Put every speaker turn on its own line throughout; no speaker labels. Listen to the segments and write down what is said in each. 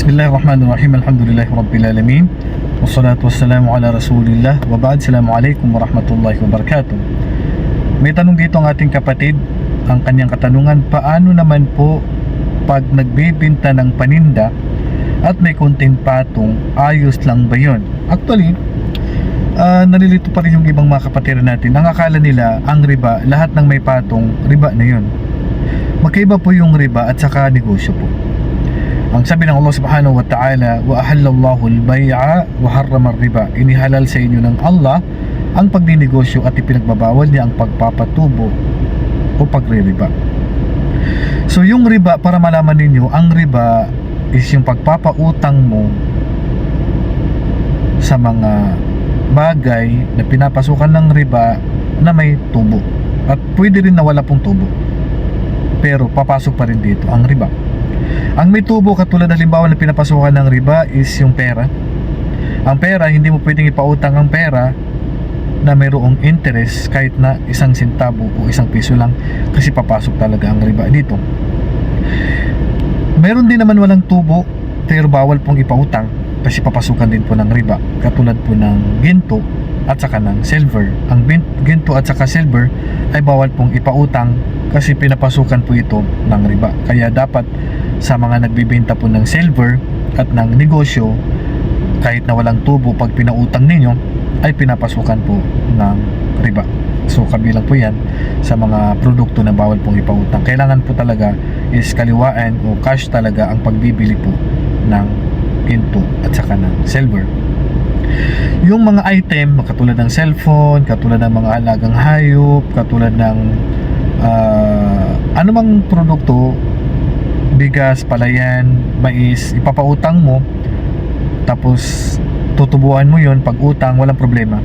Bismillahirrahmanirrahim. Alhamdulillahi Rabbil Alamin. Wassalatu wassalamu ala Rasulillah. Wa ba'd. Assalamualaikum warahmatullahi wabarakatuh. May tanong dito ang ating kapatid. Ang kanyang katanungan, paano naman po pag nagbibinta ng paninda at may konting patong, ayos lang ba yun? Actually, ah, nalilito pa rin yung ibang mga kapatiran natin. Ang akala nila, ang riba, lahat ng may patong, riba na yun. Magkaiba po yung riba at saka negosyo po. Ang sabi ng Allah Subhanahu wa Ta'ala, wa ahallallahu al-bay'a wa harrama ar-riba. Inihalal sa inyo ng Allah ang pagninegosyo at ipinagbabawal niya ang pagpapatubo o pagre-riba. So yung riba para malaman ninyo, ang riba is yung pagpapautang mo sa mga bagay na pinapasukan ng riba na may tubo. At pwede rin na wala pong tubo. Pero papasok pa rin dito ang riba. Ang may tubo katulad halimbawa na pinapasukan ng riba is yung pera. Ang pera, hindi mo pwedeng ipautang ang pera na mayroong interest kahit na isang sentabo o isang piso lang kasi papasok talaga ang riba dito. Meron din naman walang tubo pero bawal pong ipautang kasi papasukan din po ng riba katulad po ng ginto at saka ng silver. Ang ginto at saka silver ay bawal pong ipautang kasi pinapasukan po ito ng riba. Kaya dapat sa mga nagbibenta po ng silver at ng negosyo kahit na walang tubo pag pinautang ninyo ay pinapasukan po ng riba. So kabilang po yan sa mga produkto na bawal pong ipautang. Kailangan po talaga is kaliwaan o cash talaga ang pagbibili po ng ginto at saka ng silver. Yung mga item, katulad ng cellphone, katulad ng mga alagang hayop, katulad ng ah, anumang produkto, bigas, palayan, mais, ipapautang mo, tapos tutubuan mo yon pag utang, walang problema.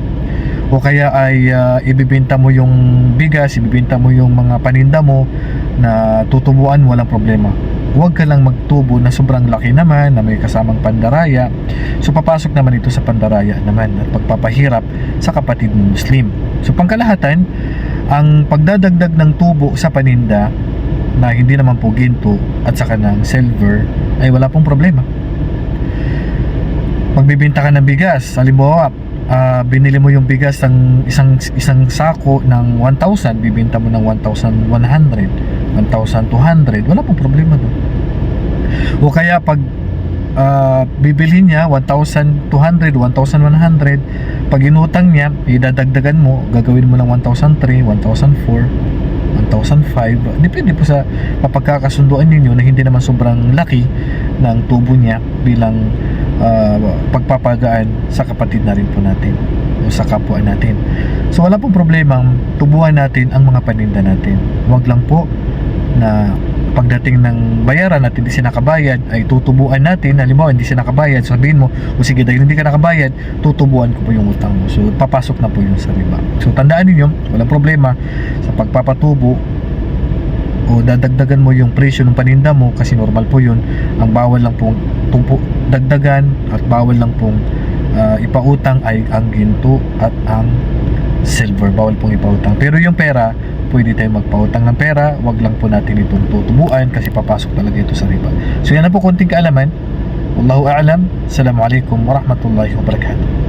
O kaya ay ah, ibibenta mo yung bigas, ibibenta mo yung mga paninda mo na tutubuan, walang problema. Huwag ka lang magtubo na sobrang laki naman, na may kasamang pandaraya. So papasok naman ito sa pandaraya naman at pagpapahirap sa kapatid ng Muslim. So pangkalahatan, ang pagdadagdag ng tubo sa paninda na hindi naman po ginto at saka ng silver ay wala pong problema. Magbibenta ka ng bigas, halimbawa, ah, binili mo yung bigas ng isang isang sako ng 1,000, bibenta mo ng 1,100, 1,200, wala pong problema doon. O kaya pag ah, bibilhin niya 1,200, 1,100, pag inutang niya, idadagdagan mo, gagawin mo ng 1,003, 1,004, 1,005. Depende po sa mapagkakasunduan ninyo na hindi naman sobrang laki ng tubo niya bilang ah, pagpapagaan sa kapatid na rin po natin o sa kapwa natin. So wala pong problema tubuhan natin ang mga paninda natin. Huwag lang po na pagdating ng bayaran at hindi siya nakabayad ay tutubuan natin. Halimbawa hindi siya nakabayad sabihin mo o sige dahil hindi ka nakabayad tutubuan ko po yung utang mo. So papasok na po yun sa riba. So tandaan ninyo walang problema sa pagpapatubo o dadagdagan mo yung presyo ng paninda mo kasi normal po yun. Ang bawal lang pong tubo, dagdagan at bawal lang pong ah, ipautang ay ang ginto at ang silver. Bawal pong ipautang. Pero yung pera pwede tayong magpautang ng pera wag lang po natin itong tutubuan kasi papasok talaga ito sa riba. So yan na po konting kaalaman. Wallahu a'lam Assalamualaikum warahmatullahi wabarakatuh